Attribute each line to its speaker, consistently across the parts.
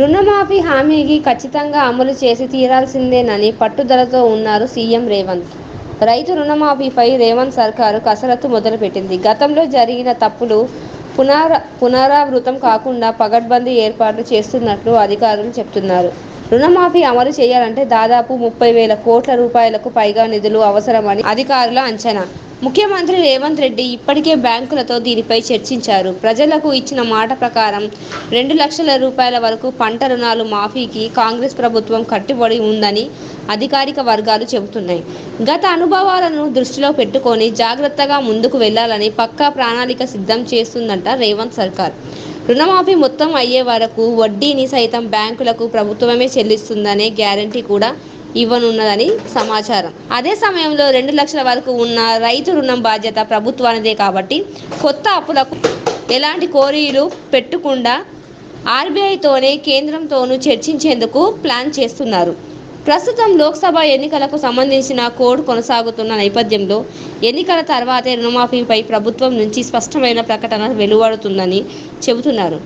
Speaker 1: రుణమాఫీ హామీకి ఖచ్చితంగా అమలు చేసి తీరాల్సిందేనని పట్టుదలతో ఉన్నారు సీఎం రేవంత్. రైతు రుణమాఫీపై రేవంత్ సర్కారు కసరత్తు మొదలుపెట్టింది. గతంలో జరిగిన తప్పులు పునరా పునరావృతం కాకుండా పగడ్బందీ ఏర్పాట్లు చేస్తున్నట్లు అధికారులు చెప్తున్నారు రుణమాఫీ అమలు చేయాలంటే దాదాపు ముప్పై వేల కోట్ల రూపాయలకు పైగా నిధులు అవసరమని అధికారుల అంచనా. ముఖ్యమంత్రి రేవంత్ రెడ్డి ఇప్పటికే బ్యాంకులతో దీనిపై చర్చించారు. ప్రజలకు ఇచ్చిన మాట ప్రకారం రెండు లక్షల రూపాయల వరకు పంట రుణాలు మాఫీకి కాంగ్రెస్ ప్రభుత్వం కట్టుబడి ఉందని అధికారిక వర్గాలు చెబుతున్నాయి. గత అనుభవాలను దృష్టిలో పెట్టుకొని జాగ్రత్తగా ముందుకు వెళ్ళాలని పక్కా ప్రణాళిక సిద్ధం చేస్తుందంట రేవంత్ సర్కార్. రుణమాఫీ మొత్తం అయ్యే వరకు వడ్డీని సైతం బ్యాంకులకు ప్రభుత్వమే చెల్లిస్తుందనే గ్యారంటీ కూడా ఇవ్వనున్నదని సమాచారం. అదే సమయంలో రెండు లక్షల వరకు ఉన్న రైతు రుణం బాధ్యత ప్రభుత్వానిదే కాబట్టి కొత్త అప్పులకు ఎలాంటి కోరీలు పెట్టకుండా ఆర్బీఐతోనే కేంద్రంతోనూ చర్చించేందుకు ప్లాన్ చేస్తున్నారు. ప్రస్తుతం లోక్సభ ఎన్నికలకు సంబంధించిన కోడ్ కొనసాగుతున్న నేపథ్యంలో ఎన్నికల తర్వాతే రుణమాఫీపై ప్రభుత్వం నుంచి స్పష్టమైన ప్రకటన వెలువడుతుందని చెబుతున్నారు.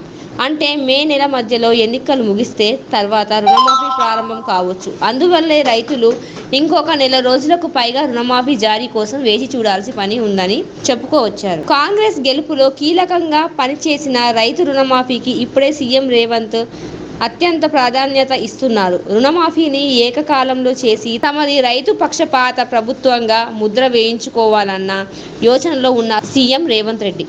Speaker 1: అంటే మే నెల మధ్యలో ఎన్నికలు ముగిస్తే తర్వాత రుణమాఫీ ప్రారంభం కావచ్చు. అందువల్లే రైతులు ఇంకొక నెల రోజులకు పైగా రుణమాఫీ జారీ కోసం వేచి చూడాల్సిన పని ఉందని చెప్పుకోవచ్చారు కాంగ్రెస్ గెలుపులో కీలకంగా పనిచేసిన రైతు రుణమాఫీకి ఇప్పుడే సీఎం రేవంత్ అత్యంత ప్రాధాన్యత ఇస్తున్నారు. రుణమాఫీని ఏకకాలంలో చేసి తమది రైతు పక్షపాత ప్రభుత్వంగా ముద్ర వేయించుకోవాలన్న యోచనలో ఉన్న సీఎం రేవంత్ రెడ్డి.